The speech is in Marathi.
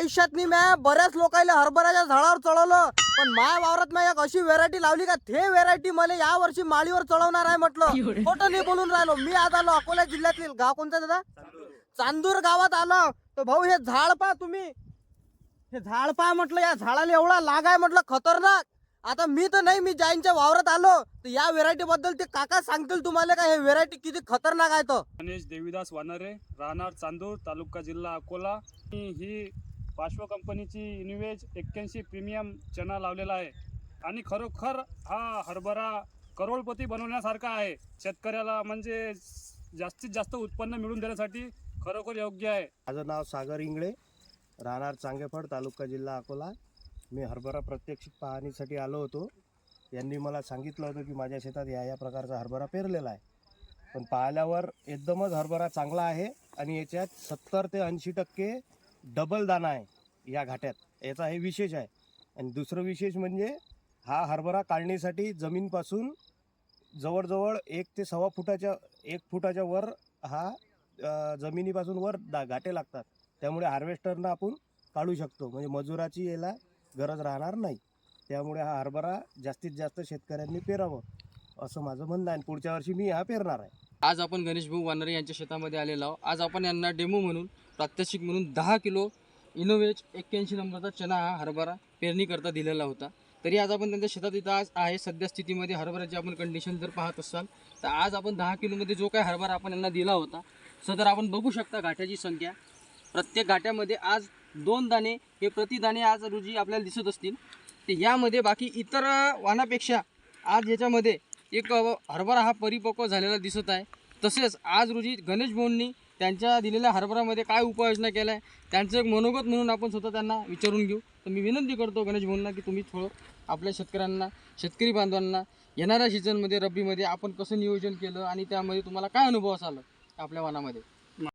आयुष्यात मी म्या बऱ्याच लोकांना हरभऱ्याच्या झाडावर चढवलं पण माया वावरात मी एक अशी व्हेरायटी लावली का ते व्हेरायटी मला या वर्षी माळीवर चढवणार आहे म्हटलं. खोटं नाही बोलून राहिलो. मी आज आलो अकोला जिल्ह्यातील गाव कोणतं दादा? चांदूर गावात आलो. तर भाऊ हे झाड पहा तुम्ही. हे झाड पहा म्हटलं या झाडाला एवढा लाग आहे म्हटलं खतरनाक. आता मी तर नाही मी जाईनच्या वावरात आलो तर या व्हेरायटी बद्दल ते काका सांगतील तुम्हाला का हे व्हेरायटी किती खतरनाक आहे तर. गणेश देवीदास वानरे राहणार चांदूर तालुका जिल्हा अकोला. ही पाश्व कंपनीची इन्व्हेज एक्क्याऐंशी प्रीमियम चना लावलेला आहे. आणि खरोखर हा हरभरा करोडपती बनवण्यासारखा आहे. शेतकऱ्याला म्हणजे जास्तीत जास्त उत्पन्न मिळवून देण्यासाठी खरोखर योग्य आहे. माझं नाव सागर इंगळे राहणार चांगेफळ तालुका जिल्हा अकोला. मी हरभरा प्रत्यक्ष पाहणीसाठी आलो होतो. यांनी मला सांगितलं होतं की माझ्या शेतात या या प्रकारचा हरभरा पेरलेला आहे. पण पाहिल्यावर एकदमच हरभरा चांगला आहे आणि याच्यात सत्तर ते ऐंशी टक्के डबल दाणा आहे या घाट्यात. याचा हे विशेष आहे. आणि दुसरं विशेष म्हणजे हा हरभरा काढणीसाठी जमीनपासून जवळजवळ एक ते सव्वा फुटाच्या एक फुटाच्या वर हा जमिनीपासून वर दा घाटे लागतात. त्यामुळे हार्वेस्टरनं आपण काढू शकतो. म्हणजे मजुराची याला गरज राहणार नाही. त्यामुळे हा हरभरा जास्तीत जास्त शेतकऱ्यांनी पेरावं असं माझं म्हणणं आहे. आणि पुढच्या वर्षी मी हा पेरणार आहे. आज आपण गणेश भाऊ वानरे यांच्या शेतामध्ये आलेलो आहोत. आज आपण यांना डेमो म्हणून प्रात्यक्षिक म्हणून दहा किलो इनोवेज एक्क्याऐंशी नंबरचा चना हा हरभरा पेरणीकरता दिलेला होता. तरी आज आपण त्यांच्या शेतात इथं आज आहे. सध्या स्थितीमध्ये हरभऱ्याची आपण कंडिशन जर पाहत असाल तर आज आपण दहा किलोमध्ये जो काय हरभरा आपण यांना दिला होता सदर आपण बघू शकता घाट्याची संख्या. प्रत्येक घाट्यामध्ये आज दोन दाणे हे प्रतिदाणे आज रोजी आपल्याला दिसत असतील. ते यामध्ये बाकी इतर वाणापेक्षा आज याच्यामध्ये एक हरभरा हा परिपक्व झालेला दिसत आहे. तसेच आज रोजी गणेश भाऊंनी त्यांच्या दिलेल्या हरभरामध्ये काय उपाययोजना केल्या आहे त्यांचं एक मनोगत म्हणून आपण स्वतः त्यांना विचारून घेऊ. तर मी विनंती करतो गणेश भाऊंना की तुम्ही थोडं आपल्या शेतकऱ्यांना शेतकरी बांधवांना येणाऱ्या सीझनमध्ये रब्बीमध्ये आपण कसं नियोजन केलं आणि त्यामध्ये तुम्हाला काय अनुभव आला आपल्या वनामध्ये